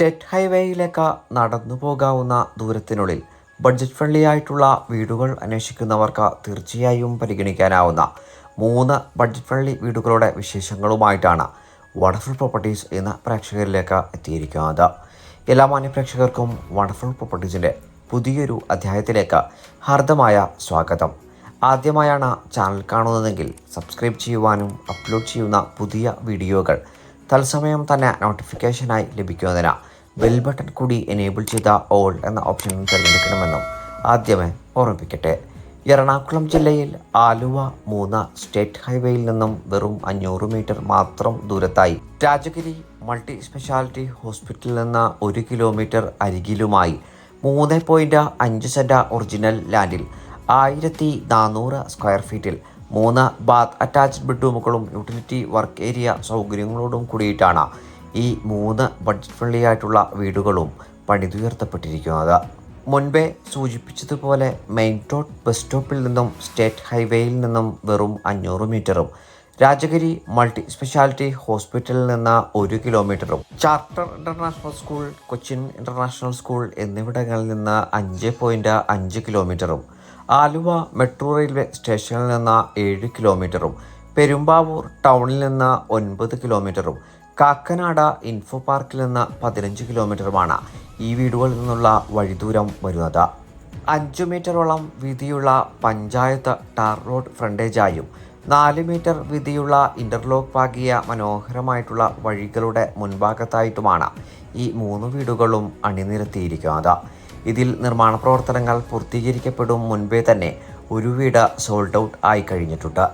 State ഹൈവേയിലേക്ക് നടന്നു പോകാവുന്ന ദൂരത്തിനുള്ളിൽ budget friendly ആയിട്ടുള്ള വീടുകൾ അന്വേഷിക്കുന്നവർക്ക് തീർച്ചയായും പരിഗണിക്കാനാവുന്ന മൂന്ന് ബഡ്ജറ്റ് ഫ്രണ്ട്ലി വീടുകളുടെ വിശേഷങ്ങളുമായിട്ടാണ് വണ്ടർഫുൾ പ്രോപ്പർട്ടീസ് എന്ന പ്രേക്ഷകരിലേക്ക് എത്തിയിരിക്കുന്നത്. എല്ലാ മാന്യപ്രേക്ഷകർക്കും വണ്ടർഫുൾ പ്രോപ്പർട്ടീസിന്റെ പുതിയൊരു അധ്യായത്തിലേക്ക് ഹാർദമായ സ്വാഗതം. ആദ്യമായാണ് ചാനൽ കാണുന്നതെങ്കിൽ സബ്സ്ക്രൈബ് ചെയ്യുവാനും അപ്ലോഡ് ചെയ്യുന്ന പുതിയ വീഡിയോകൾ തത്സമയം തന്നെ നോട്ടിഫിക്കേഷനായി ലഭിക്കുന്നതിന് ബെൽ ബട്ടൺ കൂടി എനേബിൾ ചെയ്ത ഓൾ എന്ന ഓപ്ഷൻ തിരഞ്ഞെടുക്കണമെന്നും ആദ്യമേ ഓർമ്മിപ്പിക്കട്ടെ. എറണാകുളം ജില്ലയിൽ ആലുവ മൂന്ന സ്റ്റേറ്റ് ഹൈവേയിൽ നിന്നും വെറും അഞ്ഞൂറ് മീറ്റർ മാത്രം ദൂരത്തായി. രാജഗിരി മൾട്ടി സ്പെഷ്യാലിറ്റി ഹോസ്പിറ്റലിൽ നിന്ന് ഒരു കിലോമീറ്റർ അരികിലുമായി മൂന്ന് പോയിന്റ് അഞ്ച് സെന്റ ഒറിജിനൽ ലാൻഡിൽ ആയിരത്തി നാനൂറ് സ്ക്വയർ ഫീറ്റിൽ മൂന്ന് ബാത്ത് അറ്റാച്ച്ഡ് ബെഡ്റൂമുകളും യൂട്ടിലിറ്റി വർക്ക് ഏരിയ സൗകര്യങ്ങളോടും കൂടിയിട്ടാണ് ഈ മൂന്ന് ബഡ്ജറ്റ് ഫ്രണ്ട്ലി ആയിട്ടുള്ള വീടുകളും പണിതുയർത്തപ്പെട്ടിരിക്കുന്നത് മുൻപേ സൂചിപ്പിച്ചതുപോലെ മെയിൻ റോഡ് ബസ് സ്റ്റോപ്പിൽ നിന്നും സ്റ്റേറ്റ് ഹൈവേയിൽ നിന്നും വെറും അഞ്ഞൂറ് മീറ്ററും രാജഗിരി മൾട്ടി സ്പെഷ്യാലിറ്റി ഹോസ്പിറ്റലിൽ നിന്ന് ഒരു കിലോമീറ്ററും charter international school Cochin international school എന്നിവിടങ്ങളിൽ നിന്ന് അഞ്ച് പോയിന്റ് അഞ്ച് കിലോമീറ്ററും ആലുവ മെട്രോ റെയിൽവേ സ്റ്റേഷനിൽ നിന്ന് ഏഴ് കിലോമീറ്ററും പെരുമ്പാവൂർ ടൗണിൽ നിന്ന് ഒൻപത് കിലോമീറ്ററും കാക്കനാട് ഇൻഫോ പാർക്കിൽ നിന്ന് പതിനഞ്ച് കിലോമീറ്ററുമാണ് ഈ വീടുകളിൽ നിന്നുള്ള വഴിദൂരം വരുന്നത്. അഞ്ചു മീറ്ററോളം വീതിയുള്ള പഞ്ചായത്ത് ടാർ റോഡ് ഫ്രണ്ടേജായും നാല് മീറ്റർ വീതിയുള്ള ഇന്റർലോക്ക് പാകിയ മനോഹരമായിട്ടുള്ള വഴികളുടെ മുൻഭാഗത്തായിട്ടുമാണ് ഈ മൂന്ന് വീടുകളും അണിനിരത്തിയിരിക്കുന്നത്. ഇതിൽ നിർമ്മാണ പ്രവർത്തനങ്ങൾ പൂർത്തീകരിക്കപ്പെടും മുൻപേ തന്നെ ഒരു വീട് സോൾഡ് ഔട്ട് ആയി കഴിഞ്ഞിട്ടുണ്ട്.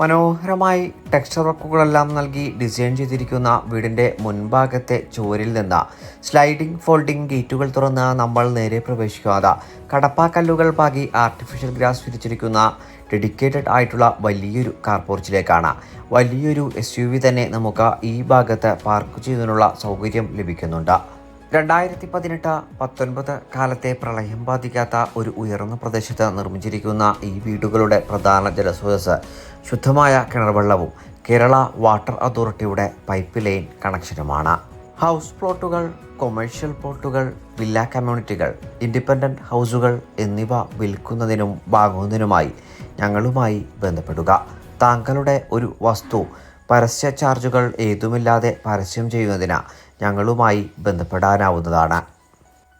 മനോഹരമായി ടെക്സ്ചർ വർക്കുകളെല്ലാം നൽകി ഡിസൈൻ ചെയ്തിരിക്കുന്ന വീടിന്റെ മുൻഭാഗത്തെ ചുവരിൽ നിന്ന് സ്ലൈഡിംഗ് ഫോൾഡിംഗ് ഗേറ്റുകൾ തുറന്ന് നമ്മൾ നേരെ പ്രവേശിക്കാതെ കടപ്പാക്കല്ലുകൾ പാകി ആർട്ടിഫിഷ്യൽ ഗ്രാസ് വിരിച്ചിരിക്കുന്ന ഡെഡിക്കേറ്റഡ് ആയിട്ടുള്ള വലിയൊരു കാർ പോർച്ചിലേക്കാണ് വലിയൊരു എസ് തന്നെ നമുക്ക് ഈ ഭാഗത്ത് പാർക്ക് ചെയ്യുന്നതിനുള്ള സൗകര്യം ലഭിക്കുന്നുണ്ട്. രണ്ടായിരത്തി പതിനെട്ട് പത്തൊൻപത് കാലത്തെ പ്രളയം ബാധിക്കാത്ത ഒരു ഉയർന്ന പ്രദേശത്ത് നിർമ്മിച്ചിരിക്കുന്ന ഈ വീടുകളുടെ പ്രധാന ജലസ്രോതസ് ശുദ്ധമായ കിണർവെള്ളവും കേരള വാട്ടർ അതോറിറ്റിയുടെ പൈപ്പ് ലൈൻ കണക്ഷനുമാണ്. ഹൗസ് പ്ലോട്ടുകൾ കൊമേഴ്ഷ്യൽ പ്ലോട്ടുകൾ വില്ല കമ്മ്യൂണിറ്റികൾ ഇൻഡിപെൻഡന്റ് ഹൗസുകൾ എന്നിവ വിൽക്കുന്നതിനും വാങ്ങുന്നതിനുമായി ഞങ്ങളുമായി ബന്ധപ്പെടുക. താങ്കളുടെ ഒരു വസ്തു പരസ്യ ചാർജുകൾ ഏതുമില്ലാതെ പരസ്യം ചെയ്യുന്നതിന് ഞങ്ങളുമായി ബന്ധപ്പെടാനാവുന്നതാണ്.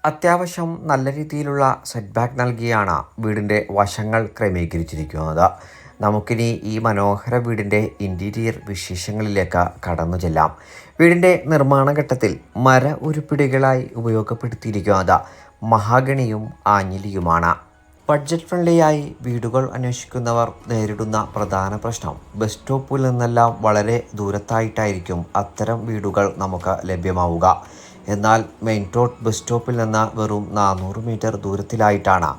അത്യാവശ്യം നല്ല രീതിയിലുള്ള സെറ്റ് ബാക്ക് നൽകിയാണ് വീടിന്റെ വശങ്ങൾ ക്രമീകരിച്ചിരിക്കുന്നത്. നമുക്കിനി ഈ മനോഹര വീടിന്റെ ഇന്റീരിയർ വിശേഷങ്ങളിലേക്ക് കടന്നു ചെല്ലാം. വീടിന്റെ നിർമ്മാണ ഘട്ടത്തിൽ മര ഉരുപ്പിടികളായി ഉപയോഗപ്പെടുത്തിയിരിക്കുന്നത് മഹാഗണിയും ആഞ്ഞിലിയുമാണ്. ബഡ്ജറ്റ് ഫ്രണ്ട്ലിയായി വീടുകൾ അന്വേഷിക്കുന്നവർ നേരിടുന്ന പ്രധാന പ്രശ്നം. ബസ് സ്റ്റോപ്പിൽ നിന്നെല്ലാം വളരെ ദൂരത്തായിട്ടായിരിക്കും അത്തരം വീടുകൾ നമുക്ക് ലഭ്യമാവുക. എന്നാൽ മെയിൻ റോഡ് ബസ് സ്റ്റോപ്പിൽ നിന്ന് വെറും നാനൂറ് മീറ്റർ ദൂരത്തിലായിട്ടാണ്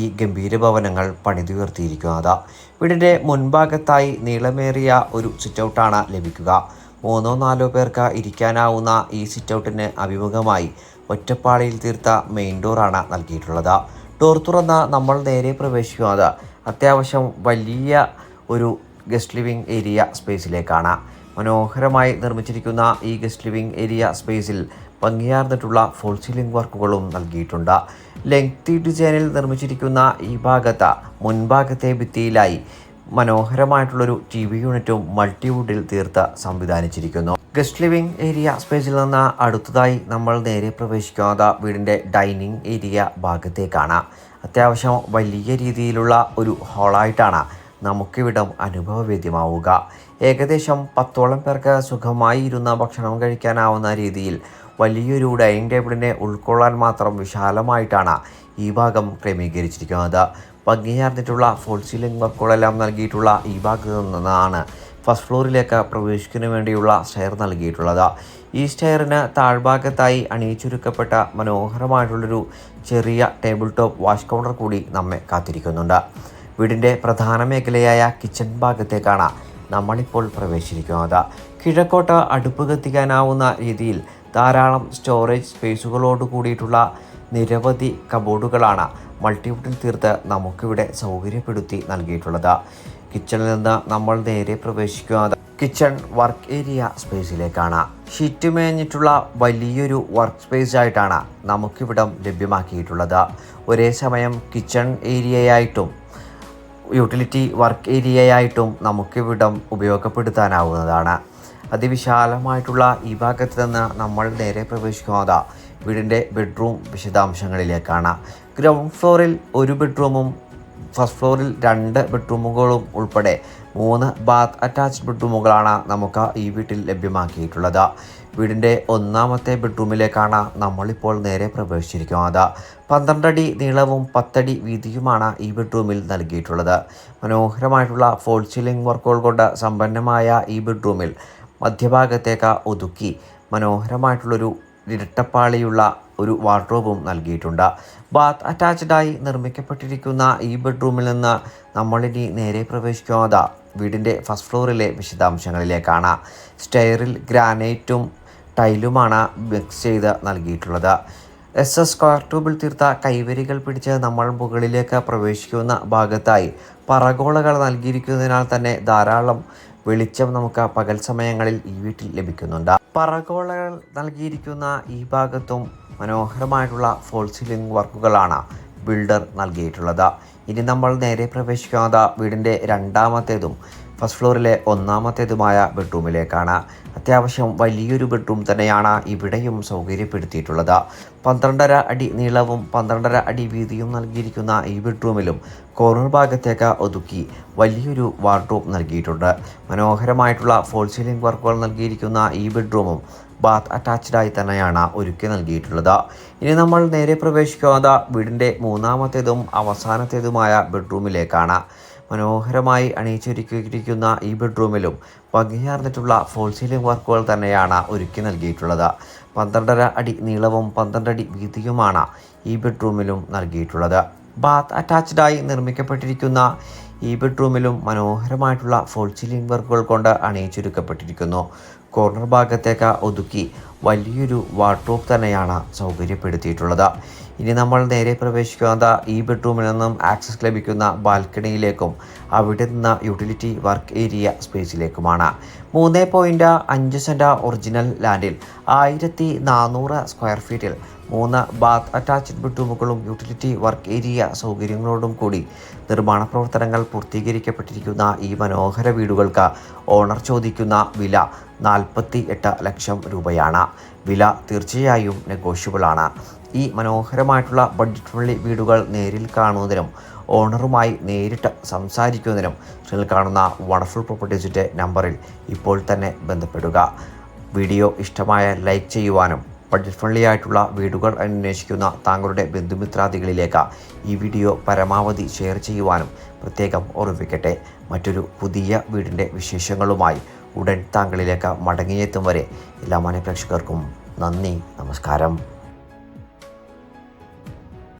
ഈ ഗംഭീര ഭവനങ്ങൾ പണിതുയർത്തിയിരിക്കുന്നത്. വീടിന്റെ മുൻഭാഗത്തായി നീളമേറിയ ഒരു സിറ്റൗട്ടാണ് ലഭിക്കുക. മൂന്നോ നാലോ പേർക്ക് ഇരിക്കാനാവുന്ന ഈ സിറ്റൗട്ടിന് അഭിമുഖമായി ഒറ്റപ്പാളിയിൽ തീർത്ത മെയിൻ ഡോറാണ് നൽകിയിട്ടുള്ളത്. ഡോർ തുറന്ന നമ്മൾ നേരെ പ്രവേശിക്കുന്നത് അത്യാവശ്യം വലിയ ഒരു ഗസ്റ്റ് ലിവിംഗ് ഏരിയ സ്പേസിലേക്കാണ് മനോഹരമായി നിർമ്മിച്ചിരിക്കുന്ന ഈ ഗസ്റ്റ് ലിവിംഗ് ഏരിയ സ്പേസിൽ ഭംഗിയാർന്നിട്ടുള്ള ഫോൾ സീലിംഗ് വർക്കുകളും നൽകിയിട്ടുണ്ട്. ലെങ്തി ഡിസൈനിൽ നിർമ്മിച്ചിരിക്കുന്ന ഈ ഭാഗത്ത് മുൻഭാഗത്തെ ഭിത്തിയിലായി മനോഹരമായിട്ടുള്ളൊരു ടി വി യൂണിറ്റും മൾട്ടിവുഡിൽ തീർത്ത് സംവിധാനിച്ചിരിക്കുന്നു. ഗസ്റ്റ് ലിവിംഗ് ഏരിയ സ്പേസിൽ നിന്ന് അടുത്തതായി നമ്മൾ നേരെ പ്രവേശിക്കുന്നത് വീടിന്റെ ഡൈനിങ് ഏരിയ ഭാഗത്തേക്കാണ്. അത്യാവശ്യം വലിയ രീതിയിലുള്ള ഒരു ഹാളായിട്ടാണ് നമുക്കിവിടം അനുഭവവേദ്യമാവുക. ഏകദേശം പത്തോളം പേർക്ക് സുഖമായി ഇരുന്ന ഭക്ഷണം കഴിക്കാനാവുന്ന രീതിയിൽ വലിയൊരു ഡൈനിങ് ടേബിളിനെ ഉൾക്കൊള്ളാൻ മാത്രം വിശാലമായിട്ടാണ് ഈ ഭാഗം ക്രമീകരിച്ചിരിക്കുന്നത്. ഭംഗിയാർന്നിട്ടുള്ള ഫോൾ സീലിംഗ് വർക്കുകളെല്ലാം നൽകിയിട്ടുള്ള ഈ ഭാഗത്തു നിന്നാണ് ഫസ്റ്റ് ഫ്ലോറിലേക്ക് പ്രവേശിക്കുന്നതിന് വേണ്ടിയുള്ള സ്റ്റെയർ നൽകിയിട്ടുള്ളത്. ഈ സ്റ്റെയറിന് താഴ്ഭാഗത്തായി അണിയിച്ചൊരുക്കപ്പെട്ട മനോഹരമായിട്ടുള്ളൊരു ചെറിയ ടേബിൾ ടോപ്പ് വാഷ് കൗണ്ടർ കൂടി നമ്മെ കാത്തിരിക്കുന്നുണ്ട്. വീടിന്റെ പ്രധാന മേഖലയായ കിച്ചൺ ഭാഗത്തേക്കാണ് നമ്മളിപ്പോൾ പ്രവേശിച്ചിരിക്കുന്നത്. കിഴക്കോട്ട് അടുപ്പ് കത്തിക്കാനാവുന്ന രീതിയിൽ ധാരാളം സ്റ്റോറേജ് സ്പേസുകളോട് കൂടിയിട്ടുള്ള നിരവധി കബോർഡുകളാണ് മൾട്ടിവുഡിൽ തീർത്ത് നമുക്കിവിടെ സൗകര്യപ്പെടുത്തി നൽകിയിട്ടുള്ളത്. കിച്ചണിൽ നിന്ന് നമ്മൾ നേരെ പ്രവേശിക്കുക. കിച്ചൺ വർക്ക് ഏരിയ സ്പേസിലേക്കാണ്. ഷീറ്റ് മേഞ്ഞിട്ടുള്ള വലിയൊരു വർക്ക് സ്പേസ് ആയിട്ടാണ് നമുക്കിവിടം ലഭ്യമാക്കിയിട്ടുള്ളത്. ഒരേ സമയം കിച്ചൺ ഏരിയയായിട്ടും യൂട്ടിലിറ്റി വർക്ക് ഏരിയയായിട്ടും നമുക്കിവിടം ഉപയോഗപ്പെടുത്താനാവുന്നതാണ്. അതിവിശാലമായിട്ടുള്ള ഈ ഭാഗത്ത് നിന്ന് നമ്മൾ നേരെ പ്രവേശിക്കുന്നത് വീടിന്റെ ബെഡ്റൂം വിശദാംശങ്ങളിലേക്കാണ്. ഗ്രൗണ്ട് ഫ്ലോറിൽ ഒരു ബെഡ്റൂമും ഫസ്റ്റ് ഫ്ലോറിൽ രണ്ട് ബെഡ്റൂമുകളും ഉൾപ്പെടെ മൂന്ന് ബാത്ത് അറ്റാച്ച്ഡ് ബെഡ്റൂമുകളാണ് നമുക്ക് ഈ വീട്ടിൽ ലഭ്യമാക്കിയിട്ടുള്ളത്. വീടിന്റെ ഒന്നാമത്തെ ബെഡ്റൂമിലേക്കാണ് നമ്മളിപ്പോൾ നേരെ പ്രവേശിച്ചിരിക്കുന്നത്. പന്ത്രണ്ടടി നീളവും പത്തടി വീതിയുമാണ് ഈ ബെഡ്റൂമിൽ നൽകിയിട്ടുള്ളത്. മനോഹരമായിട്ടുള്ള ഫോൾ സീലിംഗ് വർക്കുകൾ കൊണ്ട് സമ്പന്നമായ ഈ ബെഡ്റൂമിൽ മധ്യഭാഗത്തേക്ക് ഒതുക്കി മനോഹരമായിട്ടുള്ളൊരു ഇരട്ടപ്പാളിയുള്ള ഒരു വാർഡ്രോബും നൽകിയിട്ടുണ്ട്. ബാത്ത് അറ്റാച്ച്ഡായി നിർമ്മിക്കപ്പെട്ടിരിക്കുന്ന ഈ ബെഡ്റൂമിൽ നിന്ന് നമ്മളിനി നേരെ പ്രവേശിക്കുന്നത് വീടിന്റെ ഫസ്റ്റ് ഫ്ലോറിലെ വിശദാംശങ്ങളിലേക്കാണ്. സ്റ്റെയറിൽ ഗ്രാനൈറ്റും ടൈലുമാണ് മിക്സ് ചെയ്ത് നൽകിയിട്ടുള്ളത്. എസ് എസ് സ്ക്വയർ ട്യൂബിൽ തീർത്ത കൈവരികൾ പിടിച്ച് നമ്മൾ മുകളിലേക്ക് പ്രവേശിക്കുന്ന ഭാഗത്തായി പറകോളകൾ നൽകിയിരിക്കുന്നതിനാൽ തന്നെ ധാരാളം വെളിച്ചം നമുക്ക് പകൽ സമയങ്ങളിൽ ഈ വീട്ടിൽ ലഭിക്കുന്നുണ്ട്. പറകോളകൾ നൽകിയിരിക്കുന്ന ഈ ഭാഗത്തും മനോഹരമായിട്ടുള്ള ഫോൾ സീലിംഗ് വർക്കുകളാണ് ബിൽഡർ നൽകിയിട്ടുള്ളത്. ഇനി നമ്മൾ നേരെ പ്രവേശിക്കാത്ത വീടിന്റെ രണ്ടാമത്തേതും ഫസ്റ്റ് ഫ്ലോറിലെ ഒന്നാമത്തേതുമായ ബെഡ്റൂമിലേക്കാണ്. അത്യാവശ്യം വലിയൊരു ബെഡ്റൂം തന്നെയാണ് ഇവിടെയും സൗകര്യപ്പെടുത്തിയിട്ടുള്ളത്. പന്ത്രണ്ടര അടി നീളവും പന്ത്രണ്ടര അടി വീതിയും നൽകിയിരിക്കുന്ന ഈ ബെഡ്റൂമിലും കോർണർ ഭാഗത്തേക്ക് ഒതുക്കി വലിയൊരു വാർഡ്രോബ് നൽകിയിട്ടുണ്ട്. മനോഹരമായിട്ടുള്ള ഫോൾ സീലിംഗ് വർക്കുകൾ നൽകിയിരിക്കുന്ന ഈ ബെഡ്റൂമും ബാത്ത് അറ്റാച്ച്ഡായി തന്നെയാണ് ഒരുക്കി നൽകിയിട്ടുള്ളത്. ഇനി നമ്മൾ നേരെ പ്രവേശിക്കാതെ വീടിന്റെ മൂന്നാമത്തേതും അവസാനത്തേതുമായ ബെഡ്റൂമിലേക്കാണ്. മനോഹരമായി അണിയിച്ചൊരുക്കിയിരിക്കുന്ന ഈ ബെഡ്റൂമിലും ഭംഗിയാർന്നിട്ടുള്ള ഫോൾ സീലിംഗ് വർക്കുകൾ തന്നെയാണ് ഒരുക്കി നൽകിയിട്ടുള്ളത്. പന്ത്രണ്ടര അടി നീളവും പന്ത്രണ്ടടി വീതിയുമാണ് ഈ ബെഡ്റൂമിലും നൽകിയിട്ടുള്ളത്. ബാത്ത് അറ്റാച്ച്ഡായി നിർമ്മിക്കപ്പെട്ടിരിക്കുന്ന ഈ ബെഡ്റൂമിലും മനോഹരമായിട്ടുള്ള ഫോൾ സീലിംഗ് വർക്കുകൾ കൊണ്ട് അണിയിച്ചൊരുക്കപ്പെട്ടിരിക്കുന്നു. കോർണർ ഭാഗത്തേക്ക് ഒതുക്കി വലിയൊരു വാർഡ്രോബ് തന്നെയാണ് സൗകര്യപ്പെടുത്തിയിട്ടുള്ളത്. ഇനി നമ്മൾ നേരെ പ്രവേശിക്കുന്നത് ഈ ബെഡ്റൂമിൽ നിന്നും ആക്സസ് ലഭിക്കുന്ന ബാൽക്കണിയിലേക്കും അവിടെ നിന്ന് യൂട്ടിലിറ്റി വർക്ക് ഏരിയ സ്പേസിലേക്കുമാണ് മൂന്ന് പോയിന്റ് അഞ്ച് സെന്റ് ഒറിജിനൽ ലാൻഡിൽ ആയിരത്തി നാനൂറ് സ്ക്വയർ ഫീറ്റിൽ മൂന്ന് ബാത്ത് അറ്റാച്ച്ഡ് ബെഡ്റൂമുകളും യൂട്ടിലിറ്റി വർക്ക് ഏരിയ സൗകര്യങ്ങളോടും കൂടി നിർമ്മാണ പ്രവർത്തനങ്ങൾ പൂർത്തീകരിക്കപ്പെട്ടിരിക്കുന്ന ഈ മനോഹര വീടുകൾക്ക് ഓണർ ചോദിക്കുന്ന വില നാൽപ്പത്തി എട്ട് ലക്ഷം രൂപയാണ്. വില തീർച്ചയായും നെഗോഷ്യബിളാണ് ഈ മനോഹരമായിട്ടുള്ള ബഡ്ജറ്റ് ഫ്രണ്ട്ലി വീടുകൾ നേരിൽ കാണുന്നതിനും ഓണറുമായി നേരിട്ട് സംസാരിക്കുന്നതിനും നിങ്ങൾ കാണുന്ന വണ്ടർഫുൾ പ്രോപ്പർട്ടീസിന്റെ നമ്പറിൽ ഇപ്പോൾ തന്നെ ബന്ധപ്പെടുക. വീഡിയോ ഇഷ്ടമായ ലൈക്ക് ചെയ്യുവാനും ബഡ്ജറ്റ് ഫ്രണ്ട്ലി ആയിട്ടുള്ള വീടുകൾ അന്വേഷിക്കുന്ന താങ്കളുടെ ബന്ധുമിത്രാദികളിലേക്ക് ഈ വീഡിയോ പരമാവധി ഷെയർ ചെയ്യുവാനും പ്രത്യേകം ഓർമ്മിപ്പിക്കട്ടെ. മറ്റൊരു പുതിയ വീടിന്റെ വിശേഷങ്ങളുമായി ഉടൻ താങ്കളിലേക്ക് മടങ്ങിയെത്തും വരെ എല്ലാ മാന്യപ്രേക്ഷകർക്കും നന്ദി നമസ്കാരം.